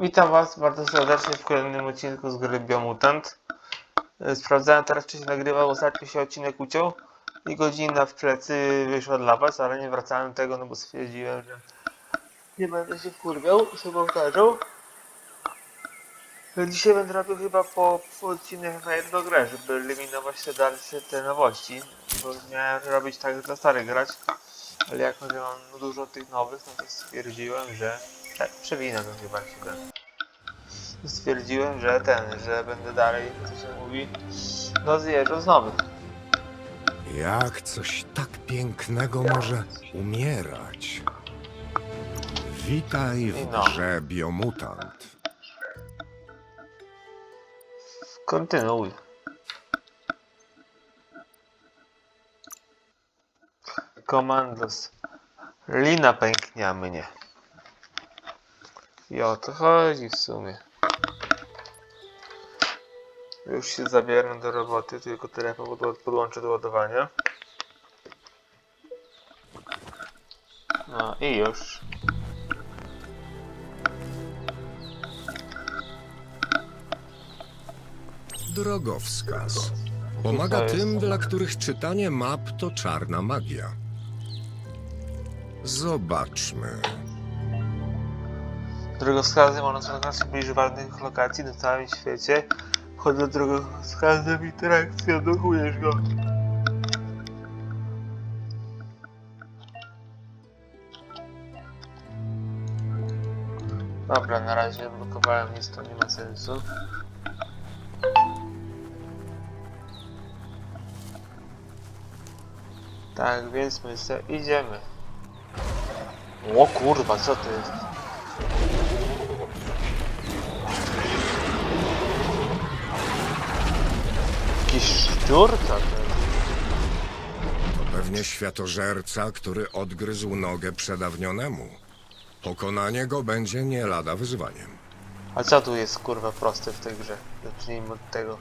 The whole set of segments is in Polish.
Witam Was bardzo serdecznie w kolejnym odcinku z gry Biomutant. E, Sprawdzałem teraz, czy się nagrywał, ostatnio się odcinek uciął i godzina w plecy wyszła dla Was, ale nie wracałem tego, no bo stwierdziłem, że nie będę się wkurwiał i sobie powtarzał. E, Dzisiaj będę robił chyba po, po odcinek na jedną grę, żeby eliminować te dalsze te nowości, bo miałem robić tak dla starych grać, ale jako, że mam dużo tych nowych, no to stwierdziłem, że tak, przewinę to chyba się da. Stwierdziłem, że ten, że będę dalej, co się mówi, no zjeżdżał z nowych. Jak coś tak pięknego może umierać? Witaj w No. grze Biomutant. Kontynuuj. Komandos. Lina pęknie, a mnie. I o to chodzi w sumie. Już się zabieram do roboty, tylko telefon pod, podłączę do ładowania. No i już. Drogowskaz. Pomaga tym, dla których czytanie map to czarna magia. Zobaczmy. Drogowskazy można się bliżej ważnych lokacji na całym świecie. Wchodzę drogowskazem interakcji, odblokujesz go. Dobra, na razie odblokowałem, nic to nie ma sensu. Tak, więc my se idziemy. O kurwa, co to jest? Piórca To pewnie światożerca, który odgryzł nogę przedawnionemu. Pokonanie go będzie nie lada wyzwaniem. A co tu jest kurwa proste w tej grze? Zacznijmy od tego.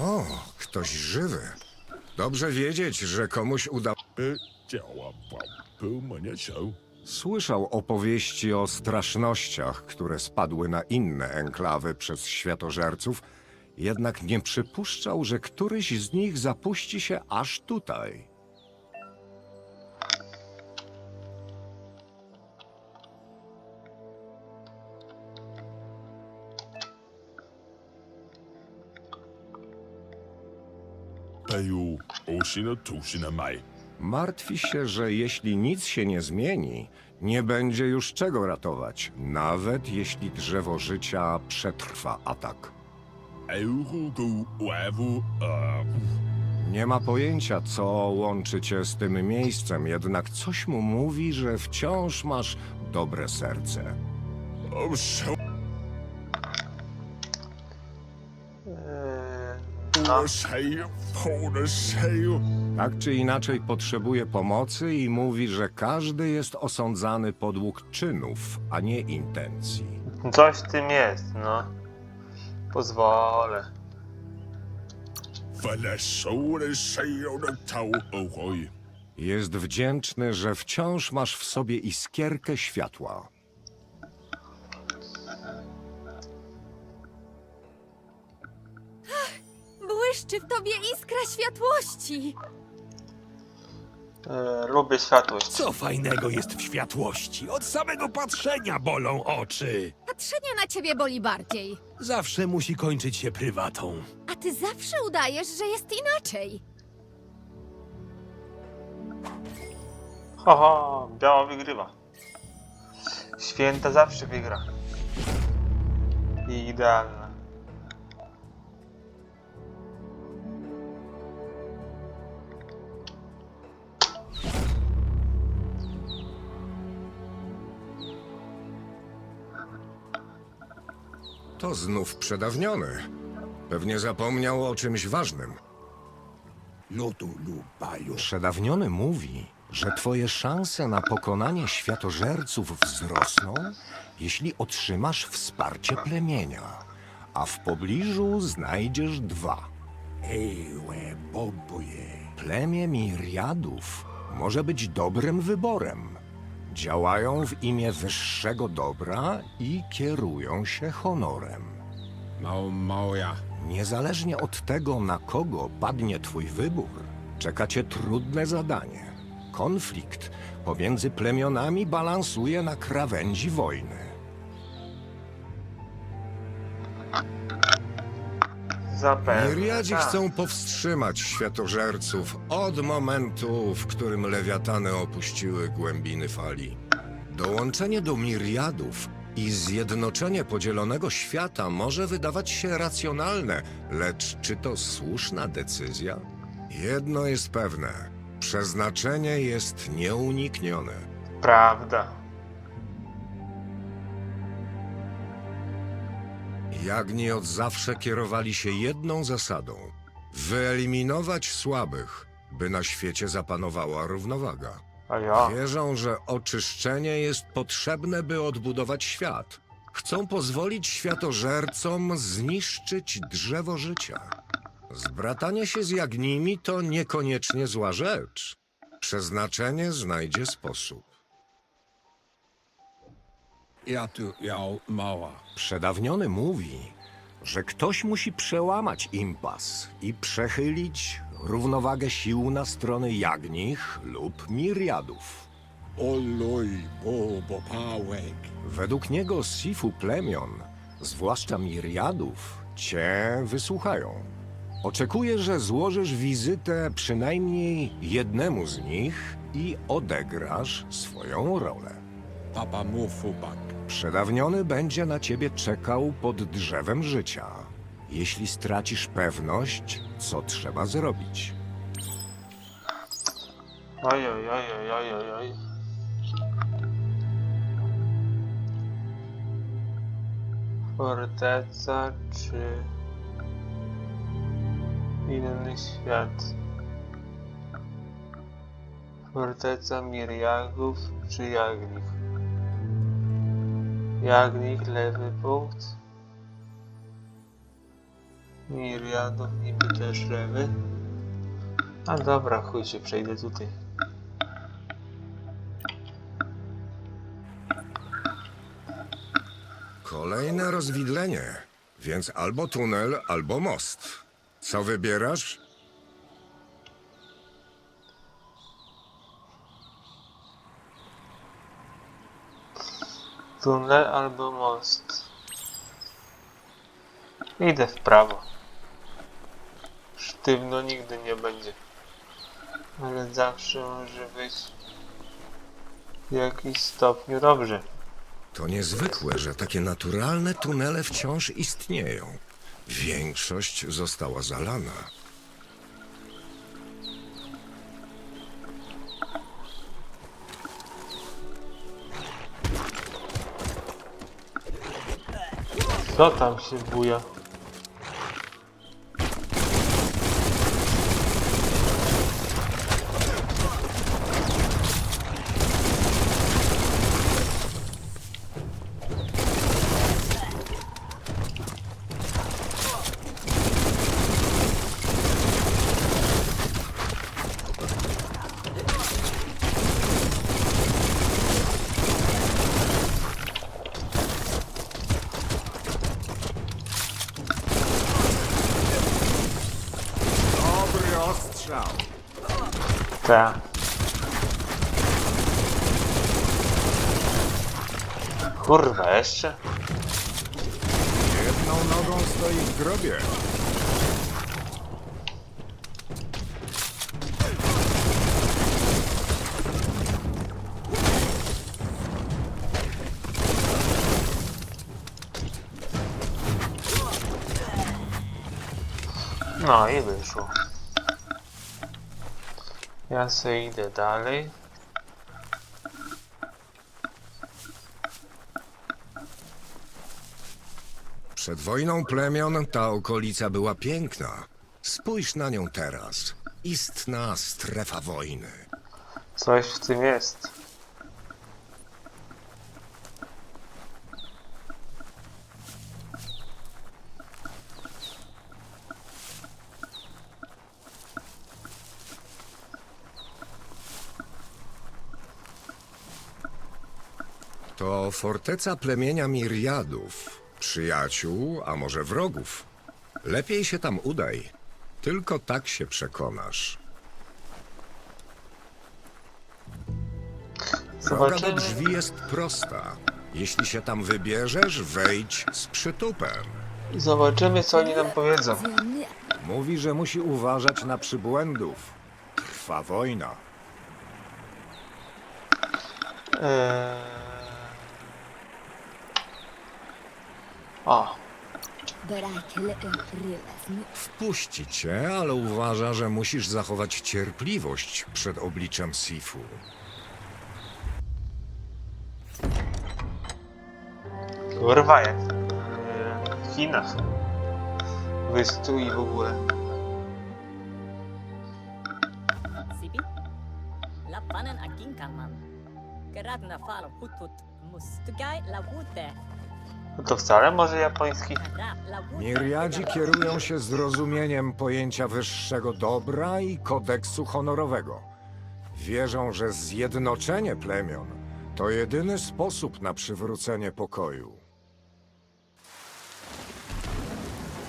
O, ktoś żywy. Dobrze wiedzieć, że komuś udało. Chciałam y, wam pomóc, Słyszał opowieści o strasznościach, które spadły na inne enklawy przez światożerców, jednak nie przypuszczał, że któryś z nich zapuści się aż tutaj. Peju, osine tusine maj. Martwi się, że jeśli nic się nie zmieni, nie będzie już czego ratować, nawet jeśli drzewo życia przetrwa atak. Uh, Nie ma pojęcia, co łączy cię z tym miejscem, jednak coś mu mówi, że wciąż masz dobre serce. Eee, no, Tak czy inaczej potrzebuje pomocy i mówi, że każdy jest osądzany podług czynów, a nie intencji. coś w tym jest, no. Pozwolę. on tau, ohoj. Jest wdzięczny, że wciąż masz w sobie iskierkę światła. Błyszczy w tobie iskra światłości! Eee, lubię światłość. Co fajnego jest w światłości? Od samego patrzenia bolą oczy. Patrzenie na ciebie boli bardziej. Zawsze musi kończyć się prywatą. A ty zawsze udajesz, że jest inaczej. Ho, ho, biała wygrywa. Święta zawsze wygra. I idealna. To znów przedawniony. Pewnie zapomniał o czymś ważnym. Lutu lubają. Przedawniony mówi, że twoje szanse na pokonanie światożerców wzrosną, jeśli otrzymasz wsparcie plemienia, a w pobliżu znajdziesz dwa. Ewe boboje. Plemię Miriadów może być dobrym wyborem. Działają w imię wyższego dobra i kierują się honorem. Mau Mauja. Niezależnie od tego, na kogo padnie twój wybór, czeka cię trudne zadanie. Konflikt pomiędzy plemionami balansuje na krawędzi wojny. Zapewne. Miriadzi tak. chcą powstrzymać światożerców od momentu, w którym lewiatany opuściły głębiny fali. Dołączenie do Miriadów i zjednoczenie podzielonego świata może wydawać się racjonalne, lecz czy to słuszna decyzja? Jedno jest pewne: przeznaczenie jest nieuniknione. Prawda. Jagni od zawsze kierowali się jedną zasadą: wyeliminować słabych, by na świecie zapanowała równowaga. A ja. Wierzą, że oczyszczenie jest potrzebne, by odbudować świat. Chcą pozwolić światożercom zniszczyć drzewo życia. Zbratanie się z jagnimi to niekoniecznie zła rzecz. Przeznaczenie znajdzie sposób. Ja tu, ja Mauer. Przedawniony mówi, że ktoś musi przełamać impas i przechylić równowagę sił na stronę jagnich lub miriadów. Oloj, bo, bo, pałek. Według niego sifu plemion, zwłaszcza miriadów, cię wysłuchają. Oczekuję, że złożysz wizytę przynajmniej jednemu z nich i odegrasz swoją rolę. Papa Mufubak. Przedawniony będzie na ciebie czekał pod drzewem życia. Jeśli stracisz pewność, co trzeba zrobić. Oj, oj, oj, oj, oj, oj. Forteca czy inny świat? Forteca Miriagów czy Jagnich? Jagnich, lewy punkt. Miriadów niby też lewy. A dobra, chuj się, przejdę tutaj. Kolejne rozwidlenie, więc albo tunel, albo most. Co wybierasz? Tunel albo most. Idę w prawo. Sztywno nigdy nie będzie. Ale zawsze może być w jakimś stopniu dobrze. To niezwykłe, że takie naturalne tunele wciąż istnieją. Większość została zalana. Co tam się buja? Dobry ostrzał. Ta. Kurwa, jeszcze? Jedną nogą stoi w grobie. No i wyszło. Ja se idę dalej. Przed wojną plemion ta okolica była piękna. Spójrz na nią teraz. Istna strefa wojny. Coś w tym jest. To forteca plemienia Miriadów. Przyjaciół, a może wrogów. Lepiej się tam udaj. Tylko tak się przekonasz. Droga do Zobaczymy. drzwi jest prosta. Jeśli się tam wybierzesz, wejdź z przytupem. Zobaczymy, co oni nam powiedzą. Mówi, że musi uważać na przybłędów. Trwa wojna. Eee... O, Wpuści cię, ale uważa, że musisz zachować cierpliwość przed obliczem Sifu. kurwa jest. Eee, W Chinach. Wystój w ogóle. Sipi? Lapanen a kinkaman. Gerat na falo hutut mustugai la wute. No to wcale może japoński. Miriadzi kierują się zrozumieniem pojęcia wyższego dobra i kodeksu honorowego. Wierzą, że zjednoczenie plemion to jedyny sposób na przywrócenie pokoju.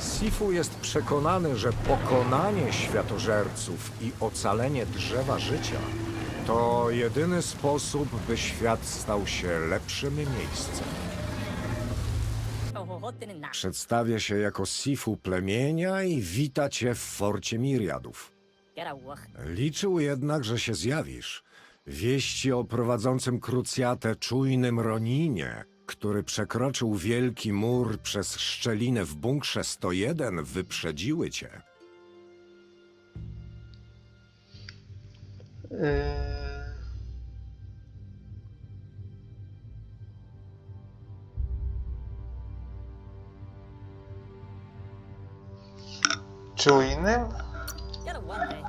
Sifu jest przekonany, że pokonanie światożerców i ocalenie drzewa życia to jedyny sposób, by świat stał się lepszym miejscem. Przedstawia się jako Sifu plemienia i wita cię w forcie Miriadów. Liczył jednak, że się zjawisz. Wieści o prowadzącym krucjatę czujnym Roninie, który przekroczył wielki mur przez szczelinę w bunkrze 101, wyprzedziły cię. Eee... Czujnym?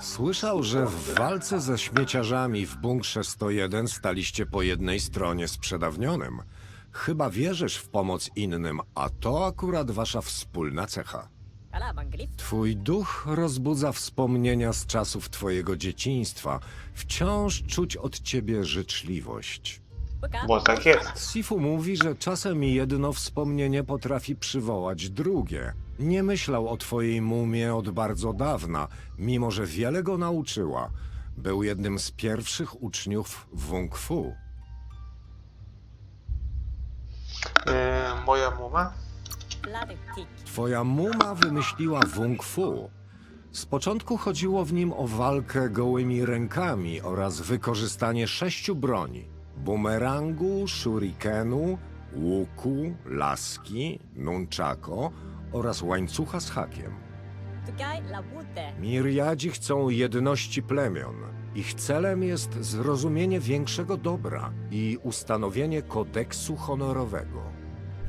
Słyszał, że w walce ze śmieciarzami w bunkrze 101 staliście po jednej stronie z przedawnionym. Chyba wierzysz w pomoc innym, a to akurat wasza wspólna cecha. Twój duch rozbudza wspomnienia z czasów twojego dzieciństwa. Wciąż czuć od ciebie życzliwość. Bo tak jest. Sifu mówi, że czasem jedno wspomnienie potrafi przywołać drugie. Nie myślał o twojej mumie od bardzo dawna, mimo że wiele go nauczyła. Był jednym z pierwszych uczniów Wung Fu. Eee, moja muma? Twoja muma wymyśliła Wung Fu. Z początku chodziło w nim o walkę gołymi rękami oraz wykorzystanie sześciu broni: bumerangu, shurikenu, łuku, laski, nunchako oraz łańcucha z hakiem. Miriadzi chcą jedności plemion. Ich celem jest zrozumienie większego dobra i ustanowienie kodeksu honorowego.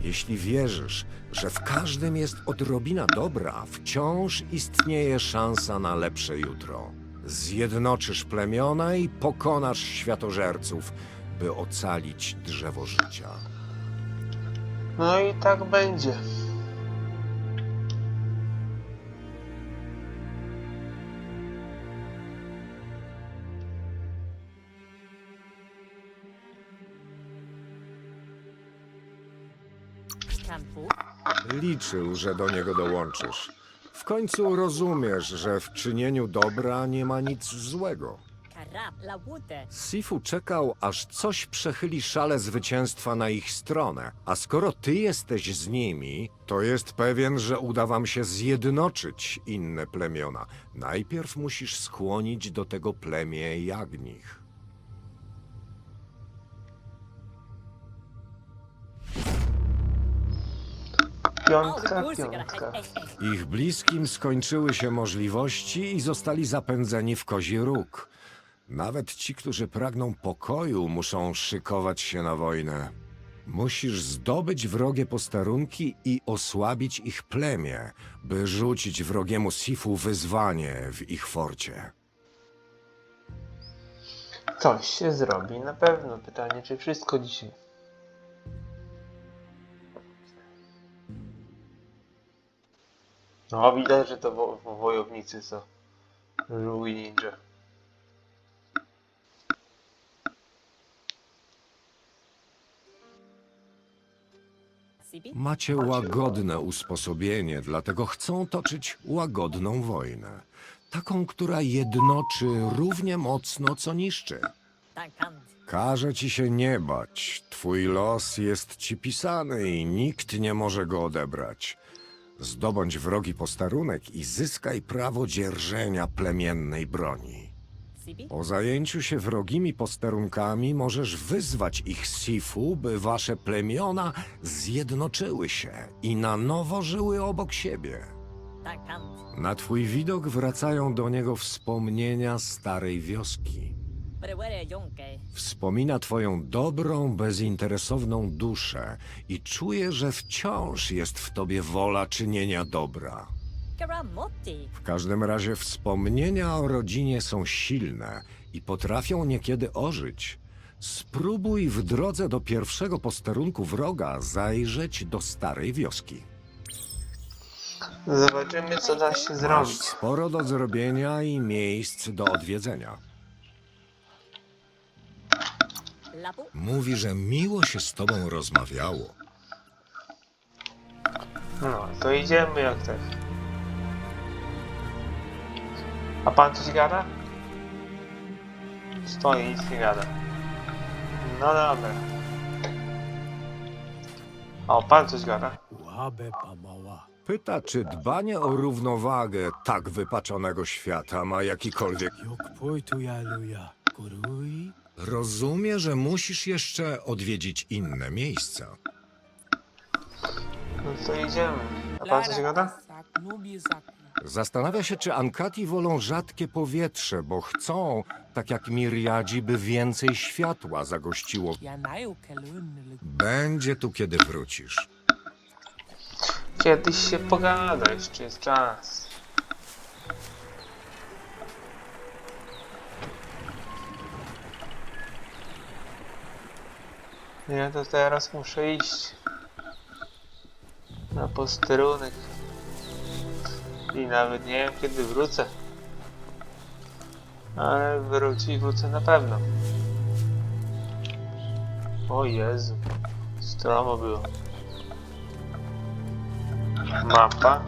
Jeśli wierzysz, że w każdym jest odrobina dobra, wciąż istnieje szansa na lepsze jutro. Zjednoczysz plemiona i pokonasz światożerców, by ocalić drzewo życia. No i tak będzie. Liczył, że do niego dołączysz. W końcu rozumiesz, że w czynieniu dobra nie ma nic złego. Sifu czekał, aż coś przechyli szale zwycięstwa na ich stronę, a skoro ty jesteś z nimi, to jest pewien, że uda wam się zjednoczyć inne plemiona. Najpierw musisz skłonić do tego plemię Jagnich. Piątka, piątka. Ich bliskim skończyły się możliwości i zostali zapędzeni w kozi róg. Nawet ci, którzy pragną pokoju, muszą szykować się na wojnę. Musisz zdobyć wrogie posterunki i osłabić ich plemię, by rzucić wrogiemu Sifu wyzwanie w ich forcie. Coś się zrobi na pewno. Pytanie, czy wszystko dzisiaj. No, widać, że to wo wo wojownicy są. Rui Ninja. Macie łagodne usposobienie, dlatego chcą toczyć łagodną wojnę. Taką, która jednoczy równie mocno, co niszczy. Tankant. Każe ci się nie bać. Twój los jest ci pisany i nikt nie może go odebrać. Zdobądź wrogi posterunek i zyskaj prawo dzierżenia plemiennej broni. Po zajęciu się wrogimi posterunkami możesz wyzwać ich Sifu, by wasze plemiona zjednoczyły się i na nowo żyły obok siebie. Tankant. Na twój widok wracają do niego wspomnienia starej wioski. Wspomina twoją dobrą, bezinteresowną duszę i czuje, że wciąż jest w tobie wola czynienia dobra. W każdym razie wspomnienia o rodzinie są silne i potrafią niekiedy ożyć. Spróbuj w drodze do pierwszego posterunku wroga zajrzeć do starej wioski. Zobaczymy, co da się Masz zrobić. sporo do zrobienia i miejsc do odwiedzenia. Labu? Mówi, że miło się z tobą rozmawiało. No, to idziemy jak tak. A pan coś gada? Stoi, nic nie gada. No dobra. O, pan coś gada. Pyta, czy dbanie o równowagę tak wypaczonego świata ma jakikolwiek. Rozumie, że musisz jeszcze odwiedzić inne miejsca. No to idziemy. A pan coś gada? Zastanawia się, czy Ankati wolą rzadkie powietrze, bo chcą, tak jak Miriadzi, by więcej światła zagościło. Będzie tu, kiedy wrócisz. Kiedyś się pogada, jeszcze jest czas. Ja to teraz muszę iść na posterunek i nawet nie wiem kiedy wrócę. Ale wróci wrócę na pewno. O Jezu, stromo było. Mapa.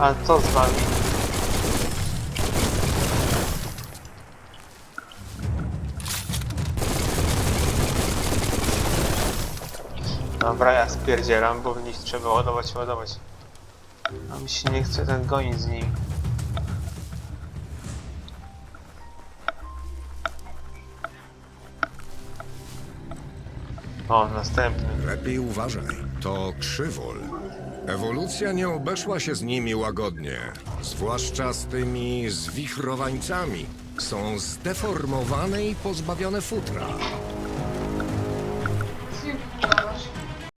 A co z wami? Dobra, ja spierdzielam, bo w nich trzeba ładować, ładować. A mi się nie chce ten gonić z nimi. O, następny. Lepiej uważaj, to krzywol. Ewolucja nie obeszła się z nimi łagodnie, zwłaszcza z tymi zwichrowańcami. Są zdeformowane i pozbawione futra.